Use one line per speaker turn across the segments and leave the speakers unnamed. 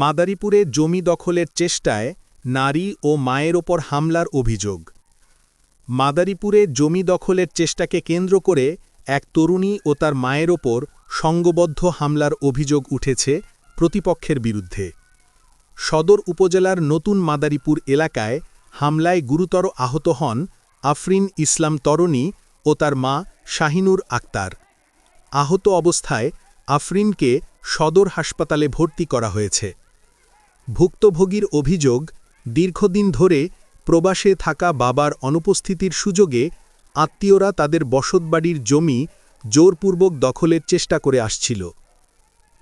মাদারীপুরে জমি দখলের চেষ্টায় নারী ও মায়ের ওপর হামলার অভিযোগ। মাদারীপুরে জমি দখলের চেষ্টাকে কেন্দ্র করে এক তরুণী ও তার মায়ের ওপর সংঘবদ্ধ হামলার অভিযোগ উঠেছে প্রতিপক্ষের বিরুদ্ধে। সদর উপজেলার নতুন মাদারীপুর এলাকায় হামলায় গুরুতর আহত হন আফরিন ইসলাম তরণী ও তার মা শাহিনুর আক্তার। আহত অবস্থায় আফরিনকে সদর হাসপাতালে ভর্তি করা হয়েছে। ভুক্তভোগীর অভিযোগ, দীর্ঘদিন ধরে প্রবাসে থাকা বাবার অনুপস্থিতির সুযোগে আত্মীয়রা তাদের বসতবাড়ির জমি জোরপূর্বক দখলের চেষ্টা করে আসছিল।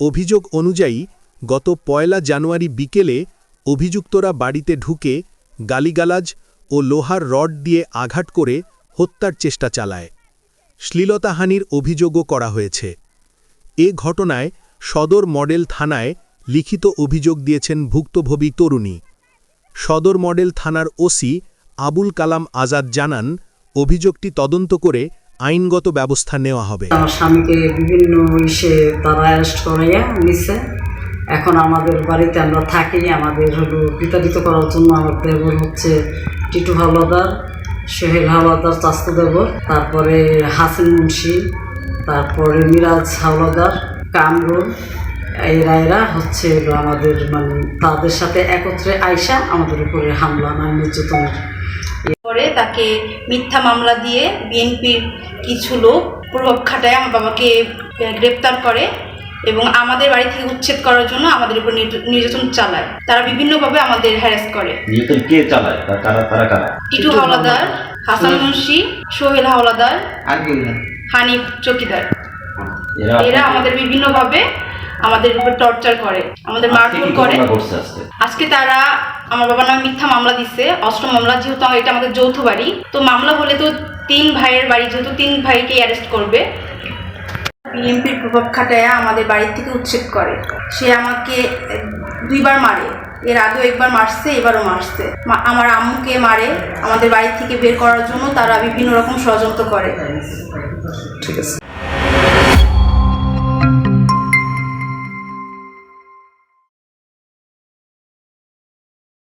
অভিযোগ অনুযায়ী, গত পয়লা জানুয়ারি বিকেলে অভিযুক্তরা বাড়িতে ঢুকে গালিগালাজ ও লোহার রড দিয়ে আঘাত করে হত্যার চেষ্টা চালায়। শ্লীলতাহানির অভিযোগও করা হয়েছে। এ ঘটনায় সদর মডেল থানায় লিখিত অভিযোগ দিয়েছেন ভুক্তভোগী তরুণী। সদর মডেল থানার ওসি আবুল কালাম আজাদ জানান, অভিযোগটি তদন্ত করে আইনগত ব্যবস্থা নেওয়া হবে।
স্বামীকে বিভিন্ন ইসে তারা অ্যারেস্ট করাইয়া নিছে। এখন আমাদের বাড়িতে আমরা থাকি, আমাদের হলো বিতাড়িত করার জন্য আমার দেবর হচ্ছে টিটু হাওলাদার, সোহেল হাওলাদার চাস্ত দেবর, তারপরে হাসিন মুন্সি, তারপরে মিরাজ হাওলাদার, কামরুল এরা এরা হচ্ছে হলো আমাদের মানে তাদের সাথে একত্রে আইসা আমাদের উপরে হামলা মানে নির্যাতনের।
পরে তাকে মিথ্যা মামলা দিয়ে বিএনপির কিছু লোক প্রভাব খাটায় আমার বাবাকে গ্রেপ্তার করে এবং আমাদের বাড়ি থেকে উচ্ছেদ করার জন্য আমাদের উপর নির্যাতন চালায়। তারা বিভিন্নভাবে আমাদের হ্যারাস করে।
কে চালায়? কারা তারা কারা?
টিটু হাওলাদার হাসান মুন্সি সোহেল হাওলাদার হানিফ চকিদার।
এরা
এরা আমাদের বিভিন্নভাবে আমাদের উপর টর্চার করে আমাদের মারধর করে।
আজকে?
তারা আমার বাবার নামে মিথ্যা মামলা দিচ্ছে অষ্টম মামলা যেহেতু এটা আমাদের যৌথ বাড়ি তো মামলা হলে তো তিন ভাইয়ের বাড়ি যেহেতু তিন ভাইকে অ্যারেস্ট করবে। বিএনপির প্রভাব খাটায় আমাদের বাড়ির থেকে উচ্ছেদ করে। সে আমাকে দুইবার মারে। এর আগেও একবার মারছে এবারও মারছে। মা- আমার আম্মুকে মারে আমাদের বাড়ি থেকে বের করার জন্য তারা বিভিন্ন রকম ষড়যন্ত্র করে।
ঠিক আছে।